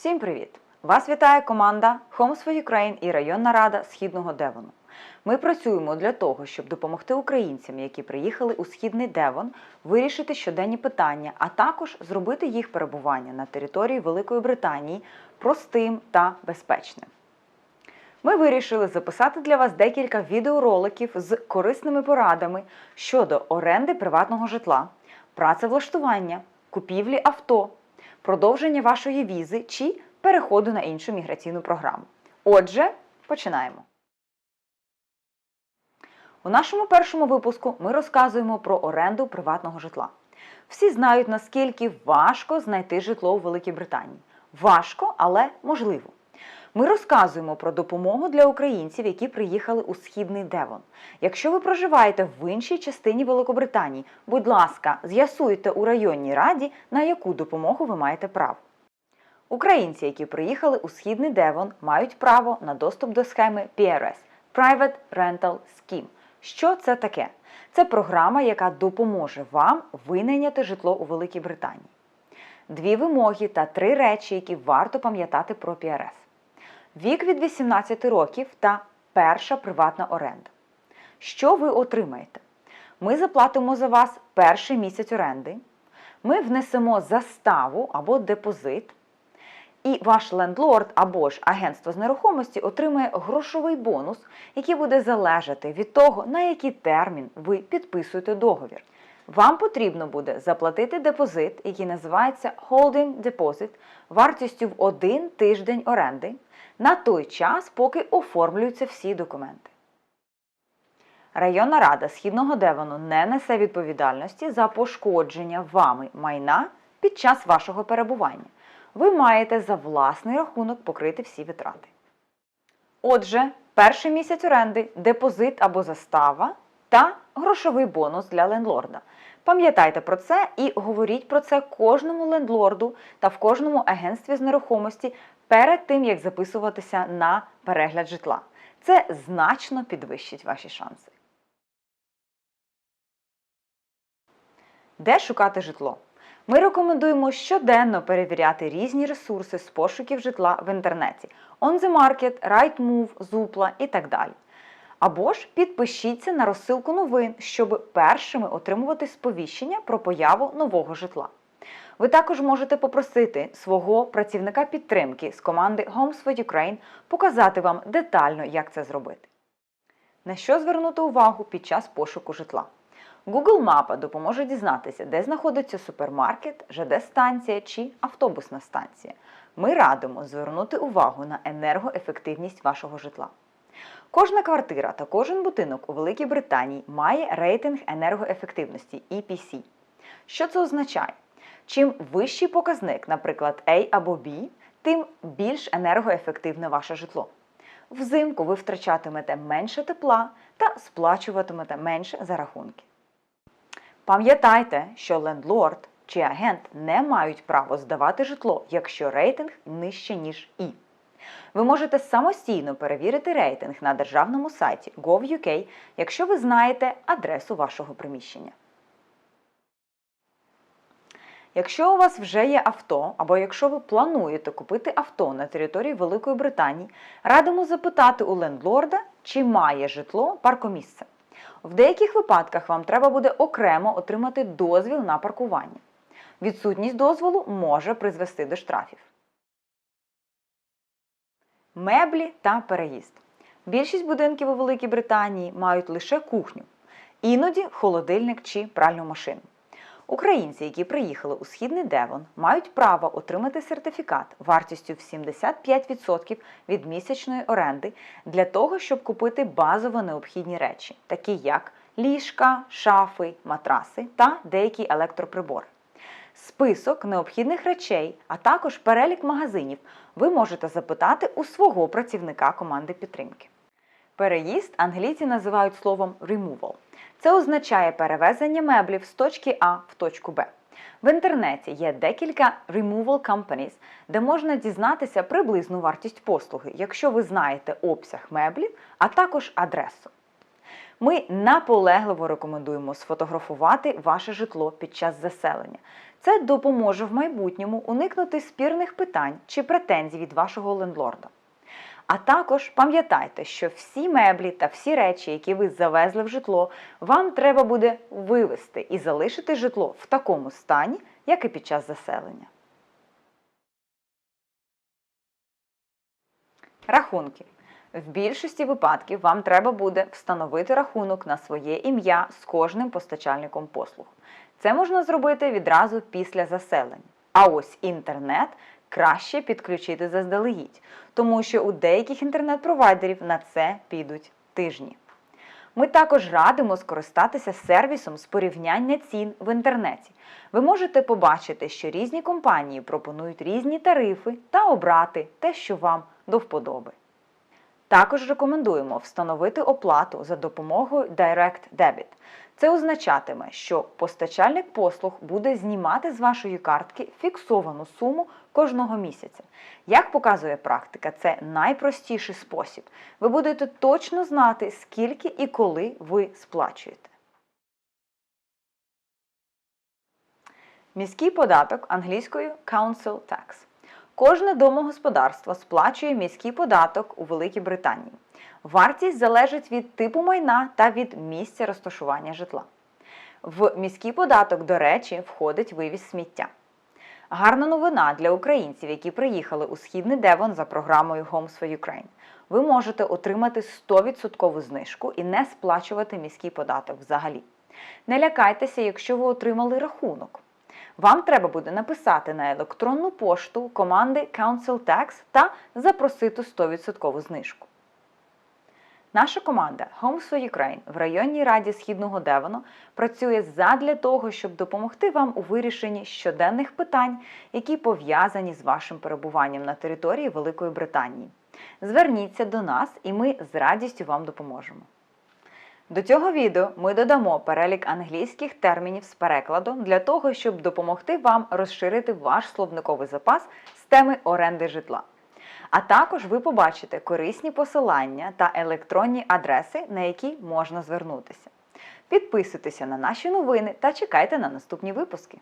Всім привіт! Вас вітає команда Homes for Ukraine і районна рада Східного Девону. Ми працюємо для того, щоб допомогти українцям, які приїхали у Східний Девон, вирішити щоденні питання, а також зробити їх перебування на території Великої Британії простим та безпечним. Ми вирішили записати для вас декілька відеороликів з корисними порадами щодо оренди приватного житла, працевлаштування, купівлі авто, продовження вашої візи чи переходу на іншу міграційну програму. Отже, починаємо. У нашому першому випуску ми розказуємо про оренду приватного житла. Всі знають, наскільки важко знайти житло у Великій Британії. Важко, але можливо. Ми розказуємо про допомогу для українців, які приїхали у східний Девон. Якщо ви проживаєте в іншій частині Великобританії, будь ласка, з'ясуйте у районній раді, на яку допомогу ви маєте право. Українці, які приїхали у східний Девон, мають право на доступ до схеми PRS – Private Rental Scheme. Що це таке? Це програма, яка допоможе вам винайняти житло у Великій Британії. Дві вимоги та три речі, які варто пам'ятати про PRS. Вік від 18 років та перша приватна оренда. Що ви отримаєте? Ми заплатимо за вас перший місяць оренди, ми внесемо заставу або депозит, і ваш лендлорд або ж агентство з нерухомості отримає грошовий бонус, який буде залежати від того, на який термін ви підписуєте договір. Вам потрібно буде заплатити депозит, який називається Holding Deposit, вартістю в один тиждень оренди на той час, поки оформлюються всі документи. Районна рада Східного Девону не несе відповідальності за пошкодження вами майна під час вашого перебування. Ви маєте за власний рахунок покрити всі витрати. Отже, перший місяць оренди, депозит або застава та грошовий бонус для лендлорда. Пам'ятайте про це і говоріть про це кожному лендлорду та в кожному агентстві з нерухомості перед тим, як записуватися на перегляд житла. Це значно підвищить ваші шанси. Де шукати житло? Ми рекомендуємо щоденно перевіряти різні ресурси з пошуків житла в інтернеті On the Market, Rightmove, Zoopla і так далі. Або ж підпишіться на розсилку новин, щоб першими отримувати сповіщення про появу нового житла. Ви також можете попросити свого працівника підтримки з команди Homes for Ukraine показати вам детально, як це зробити. На що звернути увагу під час пошуку житла? Google Мапа допоможе дізнатися, де знаходиться супермаркет, ЖД-станція чи автобусна станція. Ми радимо звернути увагу на енергоефективність вашого житла. Кожна квартира та кожен будинок у Великій Британії має рейтинг енергоефективності EPC. Що це означає? Чим вищий показник, наприклад, A або B, тим більш енергоефективне ваше житло. Взимку ви втрачатимете менше тепла та сплачуватимете менше за рахунки. Пам'ятайте, що лендлорд чи агент не мають право здавати житло, якщо рейтинг нижче, ніж І. Ви можете самостійно перевірити рейтинг на державному сайті gov.uk, якщо ви знаєте адресу вашого приміщення. Якщо у вас вже є авто, або якщо ви плануєте купити авто на території Великої Британії, радимо запитати у лендлорда, чи має житло паркомісце. В деяких випадках вам треба буде окремо отримати дозвіл на паркування. Відсутність дозволу може призвести до штрафів. Меблі та переїзд. Більшість будинків у Великій Британії мають лише кухню, іноді холодильник чи пральну машину. Українці, які приїхали у східний Девон, мають право отримати сертифікат вартістю в 75% від місячної оренди для того, щоб купити базово необхідні речі, такі як ліжка, шафи, матраси та деякі електроприбори. Список необхідних речей, а також перелік магазинів ви можете запитати у свого працівника команди підтримки. Переїзд англійці називають словом removal. Це означає перевезення меблів з точки А в точку Б. В інтернеті є декілька removal companies, де можна дізнатися приблизну вартість послуги, якщо ви знаєте обсяг меблів, а також адресу. Ми наполегливо рекомендуємо сфотографувати ваше житло під час заселення. Це допоможе в майбутньому уникнути спірних питань чи претензій від вашого лендлорда. А також пам'ятайте, що всі меблі та всі речі, які ви завезли в житло, вам треба буде вивезти і залишити житло в такому стані, як і під час заселення. Рахунки. В більшості випадків вам треба буде встановити рахунок на своє ім'я з кожним постачальником послуг. Це можна зробити відразу після заселення. А ось інтернет краще підключити заздалегідь, тому що у деяких інтернет-провайдерів на це підуть тижні. Ми також радимо скористатися сервісом з порівняння цін в інтернеті. Ви можете побачити, що різні компанії пропонують різні тарифи та обрати те, що вам до вподоби. Також рекомендуємо встановити оплату за допомогою Direct Debit. Це означатиме, що постачальник послуг буде знімати з вашої картки фіксовану суму кожного місяця. Як показує практика, це найпростіший спосіб. Ви будете точно знати, скільки і коли ви сплачуєте. Міський податок англійською Council Tax. Кожне домогосподарство сплачує міський податок у Великій Британії. Вартість залежить від типу майна та від місця розташування житла. В міський податок, до речі, входить вивіз сміття. Гарна новина для українців, які приїхали у східний Девон за програмою Homes for Ukraine. Ви можете отримати 100% знижку і не сплачувати міський податок взагалі. Не лякайтеся, якщо ви отримали рахунок. Вам треба буде написати на електронну пошту команди Council Tax та запросити 100% знижку. Наша команда Homes for Ukraine в районній раді Східного Девону працює задля того, щоб допомогти вам у вирішенні щоденних питань, які пов'язані з вашим перебуванням на території Великої Британії. Зверніться до нас, і ми з радістю вам допоможемо. До цього відео ми додамо перелік англійських термінів з перекладом для того, щоб допомогти вам розширити ваш словниковий запас з теми оренди житла. А також ви побачите корисні посилання та електронні адреси, на які можна звернутися. Підписуйтеся на наші новини та чекайте на наступні випуски.